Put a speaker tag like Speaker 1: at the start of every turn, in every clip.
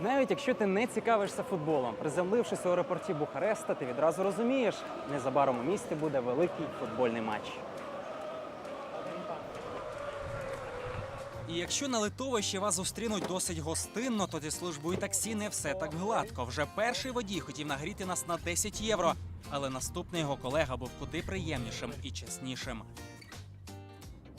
Speaker 1: Навіть якщо ти не цікавишся футболом, приземлившись у аеропорті Бухареста, ти відразу розумієш, незабаром у місті буде великий футбольний матч. І якщо на литовищі вас зустрінуть досить гостинно, то зі службою таксі не все так гладко. Вже перший водій хотів нагріти нас на 10 євро, але наступний його колега був куди приємнішим і чеснішим.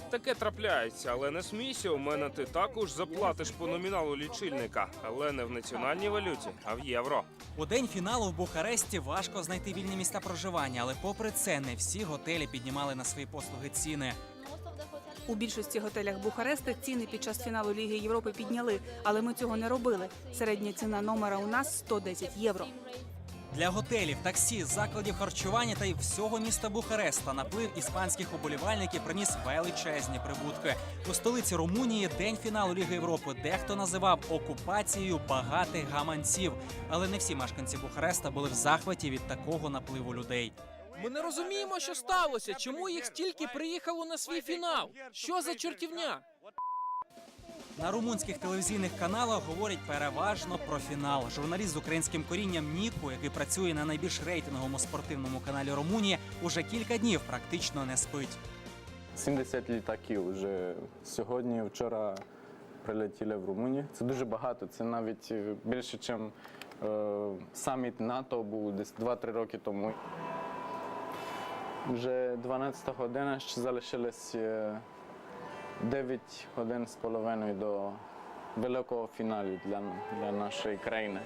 Speaker 2: Таке трапляється, але не смійся. У мене ти також заплатиш по номіналу лічильника, але не в національній валюті, а в євро.
Speaker 1: У день фіналу в Бухаресті важко знайти вільні місця проживання, але попри це не всі готелі піднімали на свої послуги ціни.
Speaker 3: У більшості готелях Бухареста ціни під час фіналу Ліги Європи підняли, але ми цього не робили. Середня ціна номера у нас 110 євро.
Speaker 1: Для готелів, таксі, закладів харчування та й всього міста Бухареста наплив іспанських уболівальників приніс величезні прибутки. У столиці Румунії день фіналу Ліги Європи дехто називав окупацією багатих гаманців. Але не всі мешканці Бухареста були в захваті від такого напливу людей.
Speaker 4: Ми не розуміємо, що сталося. Чому їх стільки приїхало на свій фінал? Що за чортівня?
Speaker 1: На румунських телевізійних каналах говорять переважно про фінал. Журналіст з українським корінням Ніку, який працює на найбільш рейтинговому спортивному каналі Румунії, уже кілька днів практично не спить.
Speaker 5: 70 літаків вже сьогодні, вчора прилетіли в Румунію. Це дуже багато. Це навіть е, більше, ніж е, саміт НАТО був десь 2-3 роки тому. Вже 12 година, ще залишилось е, 9 годин з половиною до великого фіналу для, для нашої країни.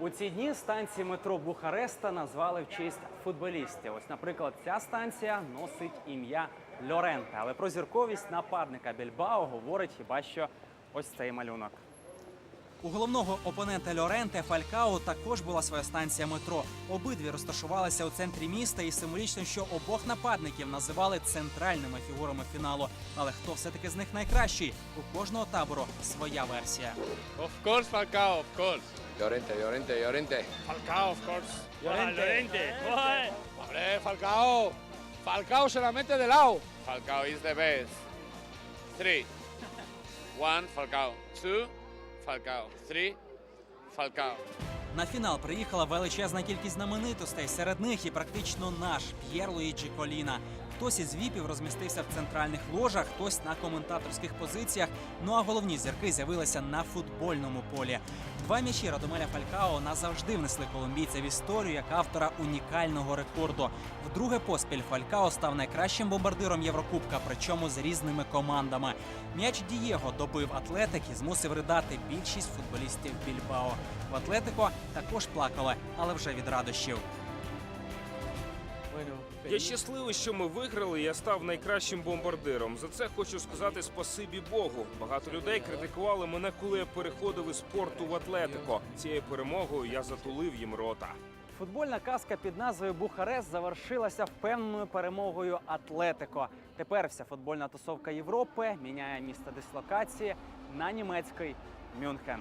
Speaker 1: У ці дні станції метро Бухареста назвали в честь футболістів. Ось, наприклад, ця станція носить ім'я Льоренте. Але про зірковість нападника Більбао говорить хіба що ось цей малюнок. У головного опонента Льоренте Фалькао також була своя станція метро. Обидві розташувалися у центрі міста, і символічно, що обох нападників називали центральними фігурами фіналу. Але хто все-таки з них найкращий? У кожного табору своя версія.
Speaker 6: Of course, Falcao, of course.
Speaker 7: Llorente, Llorente, Llorente.
Speaker 6: Falcao, of course. Llorente. Hombre, Falcao. Falcao se la mete de lado. Falcao is the best. Three. One, Falcao. Two, Falcao. Три. Фалькао.
Speaker 1: На фінал приїхала величезна кількість знаменитостей. Серед них і практично наш П'єр Луїджі Коліна. Хтось із віпів розмістився в центральних ложах, хтось на коментаторських позиціях. Ну а головні зірки з'явилися на футбольному полі. Два м'ячі Радомеля Фалькао назавжди внесли колумбійця в історію як автора унікального рекорду. Вдруге поспіль Фалькао став найкращим бомбардиром Єврокубка, причому з різними командами. М'яч Дієго добив Атлетик і змусив ридати більшість футболістів Більбао. В Атлетико також плакали, але вже від радощів.
Speaker 2: Я щасливий, що ми виграли. Я став найкращим бомбардиром. За це хочу сказати спасибі Богу. Багато людей критикували мене, коли я переходив із спорту в атлетико. Цією перемогою я затулив їм рота.
Speaker 1: Футбольна казка під назвою Бухарест завершилася впевненою перемогою Атлетико. Тепер вся футбольна тусовка Європи міняє місце дислокації на німецький Мюнхен.